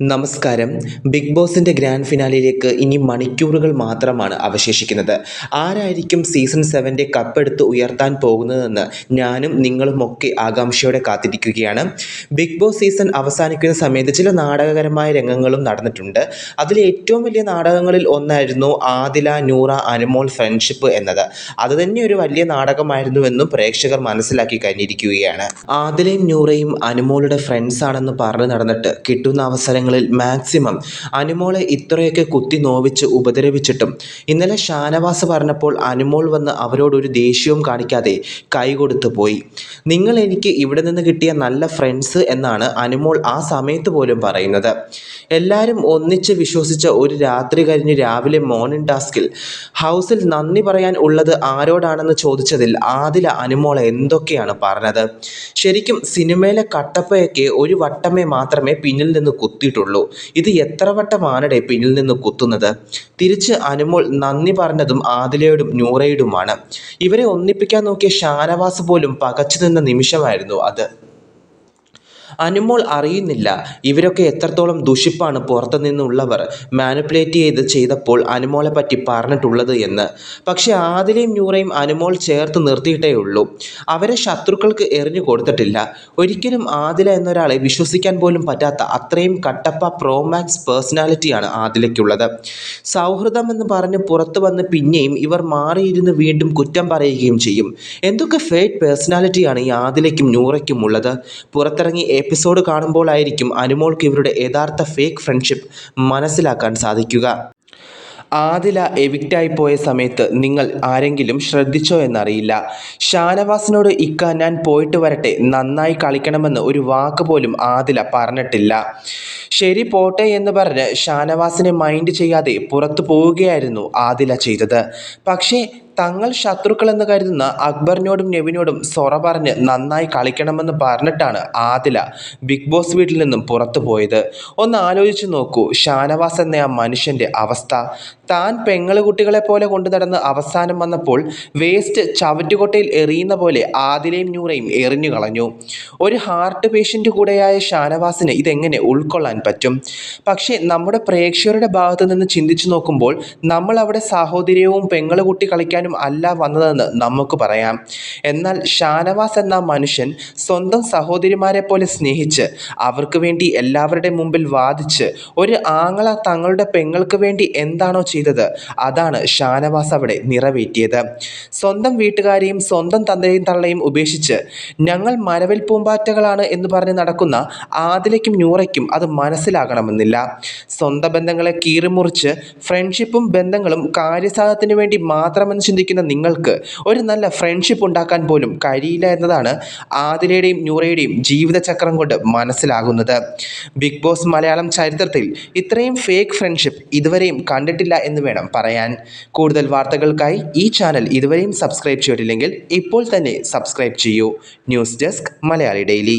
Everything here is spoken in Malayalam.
നമസ്കാരം. ബിഗ് ബോസിന്റെ ഗ്രാൻഡ് ഫിനാലിലേക്ക് ഇനി മണിക്കൂറുകൾ മാത്രമാണ് അവശേഷിക്കുന്നത്. ആരായിരിക്കും സീസൺ സെവന്റെ കപ്പെടുത്ത് ഉയർത്താൻ പോകുന്നതെന്ന് ഞാനും നിങ്ങളുമൊക്കെ ആകാംക്ഷയോടെ കാത്തിരിക്കുകയാണ്. ബിഗ് ബോസ് സീസൺ അവസാനിക്കുന്ന സമയത്ത് ചില നാടകകരമായ രംഗങ്ങളും നടന്നിട്ടുണ്ട്. അതിൽ ഏറ്റവും വലിയ നാടകങ്ങളിൽ ഒന്നായിരുന്നു ആദില നൂറ അനുമോൾ ഫ്രണ്ട്ഷിപ്പ് എന്നത്. അത് തന്നെ ഒരു വലിയ നാടകമായിരുന്നുവെന്നും പ്രേക്ഷകർ മനസ്സിലാക്കി കഴിഞ്ഞിരിക്കുകയാണ്. ആദിലയും നൂറയും അനുമോളുടെ ഫ്രണ്ട്സ് ആണെന്ന് പറഞ്ഞു നടന്നിട്ട് കിട്ടുന്ന അവസരങ്ങളിൽ മാക്സിമം അനുമോളെ ഇത്രയൊക്കെ കുത്തി നോവിച്ച് ഉപദ്രവിച്ചിട്ടും. ഇന്നലെ ഷാനവാസ് പറഞ്ഞപ്പോൾ അനുമോൾ വന്ന് അവരോടൊരു ദേഷ്യവും കാണിക്കാതെ കൈ കൊടുത്തു പോയി. നിങ്ങൾ എനിക്ക് ഇവിടെ നിന്ന് കിട്ടിയ നല്ല ഫ്രണ്ട്സ് എന്നാണ് അനുമോൾ ആ സമയത്ത് പോലും പറയുന്നത്. എല്ലാവരും ഒന്നിച്ച് വിശ്വസിച്ച ഒരു രാത്രി കഴിഞ്ഞ് രാവിലെ മോർണിംഗ് ടാസ്കിൽ ഹൗസിൽ നന്ദി പറയാൻ ഉള്ളത് ആരോടാണെന്ന് ചോദിച്ചതിൽ ആദില അനുമോൾ എന്തൊക്കെയാണ് പറഞ്ഞത്? ശരിക്കും സിനിമയിലെ കട്ടപ്പയൊക്കെ ഒരു വട്ടമേ മാത്രമേ പിന്നിൽ നിന്ന് കുത്തിയിട്ടുള്ളൂ. ഇത് എത്ര വട്ടമാണടെ പിന്നിൽ നിന്ന് കുത്തുന്നത്? തിരിച്ച് അനുമോൾ നന്ദി പറഞ്ഞതും ആദിലയോടും നൂറയോടുമാണ്. ഇവരെ ഒന്നിപ്പിക്കാൻ നോക്കിയ ഷാനവാസ് പോലും പകച്ചു നിന്ന നിമിഷമായിരുന്നു അത്. അനുമോൾ അറിയുന്നില്ല. ഇവരൊക്കെ എത്രത്തോളം ദുഷിപ്പാണ് പുറത്തു നിന്നുള്ളവർ മാനിപ്പുലേറ്റ് ചെയ്ത് ചെയ്തപ്പോൾ അനുമോളെ പറ്റി പറഞ്ഞിട്ടുള്ളത് എന്ന്. പക്ഷേ ആദിലയും ന്യൂറയും അനുമോൾ ചേർത്ത് നിർത്തിയിട്ടേ ഉള്ളൂ. അവരെ ശത്രുക്കൾക്ക് എറിഞ്ഞു കൊടുത്തിട്ടില്ല. ഒരിക്കലും ആദില എന്നൊരാളെ വിശ്വസിക്കാൻ പോലും പറ്റാത്ത അത്രയും കട്ടപ്പ പ്രോമാക്സ് പേഴ്സണാലിറ്റിയാണ് ആദിലയ്ക്കുള്ളത്. സൗഹൃദം എന്ന് പറഞ്ഞ് പുറത്തു വന്ന് പിന്നെയും ഇവർ മാറിയിരുന്ന് വീണ്ടും കുറ്റം പറയുകയും ചെയ്യും. എന്തൊക്കെ ഫേക്ക് പേഴ്സണാലിറ്റിയാണ് ഈ ആദിലയ്ക്കും ന്യൂറയ്ക്കും ഉള്ളത് പുറത്തിറങ്ങി എപ്പിസോഡ് കാണുമ്പോഴായിരിക്കും അനുമോൾക്ക് ഇവരുടെ യഥാർത്ഥ ഫേക്ക് ഫ്രണ്ട്ഷിപ്പ് മനസ്സിലാക്കാൻ സാധിക്കുക. ആദില എവിക്റ്റായി പോയ സമയത്ത് നിങ്ങൾ ആരെങ്കിലും ശ്രദ്ധിച്ചോ എന്നറിയില്ല. ഷാനവാസിനോട് ഇക്ക ഞാൻ പോയിട്ട് വരട്ടെ നന്നായി കളിക്കണമെന്ന് ഒരു വാക്ക് പോലും ആദില പറഞ്ഞിട്ടില്ല. ശരി പോട്ടെ എന്ന് പറഞ്ഞ് ഷാനവാസിനെ മൈൻഡ് ചെയ്യാതെ പുറത്തു പോവുകയായിരുന്നു ആദില ചെയ്തത്. പക്ഷേ തങ്ങൾ ശത്രുക്കളെന്ന് കരുതുന്ന അക്ബറിനോടും നെവിനോടും സൊറ പറഞ്ഞ് നന്നായി കളിക്കണമെന്ന് പറഞ്ഞിട്ടാണ് ആദില ബിഗ് ബോസ് വീട്ടിൽ നിന്നും പുറത്തു പോയത്. ഒന്ന് ആലോചിച്ച് നോക്കൂ ഷാനവാസ് എന്ന ആ മനുഷ്യന്റെ അവസ്ഥ. താൻ പെങ്ങൾ കുട്ടികളെ പോലെ കൊണ്ടു നടന്ന് അവസാനം വന്നപ്പോൾ വേസ്റ്റ് ചവറ്റുകൊട്ടയിൽ എറിയുന്ന പോലെ ആദിലയും നൂറയും എറിഞ്ഞു കളഞ്ഞു. ഒരു ഹാർട്ട് പേഷ്യന്റ് കൂടെയായ ഷാനവാസിന് ഇതെങ്ങനെ ഉൾക്കൊള്ളാൻ പറ്റും. പക്ഷേ നമ്മുടെ പ്രേക്ഷകരുടെ ഭാഗത്ത് നിന്ന് ചിന്തിച്ചു നോക്കുമ്പോൾ നമ്മൾ അവിടെ സാഹോദര്യവും പെങ്ങൾ കൂട്ടി കളിക്കാനും അല്ല വന്നതെന്ന് നമുക്ക് പറയാം. എന്നാൽ ഷാനവാസ് എന്ന മനുഷ്യൻ സ്വന്തം സഹോദരിമാരെ പോലെ സ്നേഹിച്ച് അവർക്ക് വേണ്ടി എല്ലാവരുടെ മുമ്പിൽ വാദിച്ച് ഒരു ആങ്ങള തങ്ങളുടെ പെങ്ങൾക്ക് വേണ്ടി എന്താണോ ചെയ്തത് അതാണ് ഷാനവാസ് അവിടെ നിറവേറ്റിയത്. സ്വന്തം വീട്ടുകാരെയും സ്വന്തം തന്തയും തള്ളയും ഉപേക്ഷിച്ച് ഞങ്ങൾ മരവിൽ പൂമ്പാറ്റകളാണ് എന്ന് പറഞ്ഞ് നടക്കുന്ന ആദിലയ്ക്കും നൂറയ്ക്കും അത് മനസ്സിലാകണമെന്നില്ല സ്വന്തം ബന്ധങ്ങളെ കീറിമുറിച്ച് ഫ്രണ്ട്ഷിപ്പും ബന്ധങ്ങളും കാര്യസാധത്തിന് വേണ്ടി മാത്രമെന്ന് ചിന്തിക്കുന്ന നിങ്ങൾക്ക് ഒരു നല്ല ഫ്രണ്ട്ഷിപ്പ് ഉണ്ടാക്കാൻ പോലും കഴിയില്ല എന്നതാണ് ആതിരയുടെയും നൂറയുടെയും ജീവിതചക്രം കൊണ്ട് മനസ്സിലാകുന്നത്. ബിഗ് ബോസ് മലയാളം ചരിത്രത്തിൽ ഇത്രയും ഫേക്ക് ഫ്രണ്ട്ഷിപ്പ് ഇതുവരെയും കണ്ടിട്ടില്ല എന്ന് വേണം പറയാൻ. കൂടുതൽ വാർത്തകൾക്കായി ഈ ചാനൽ ഇതുവരെയും സബ്സ്ക്രൈബ് ചെയ്തിട്ടില്ലെങ്കിൽ ഇപ്പോൾ തന്നെ സബ്സ്ക്രൈബ് ചെയ്യൂ. News desk Malayali daily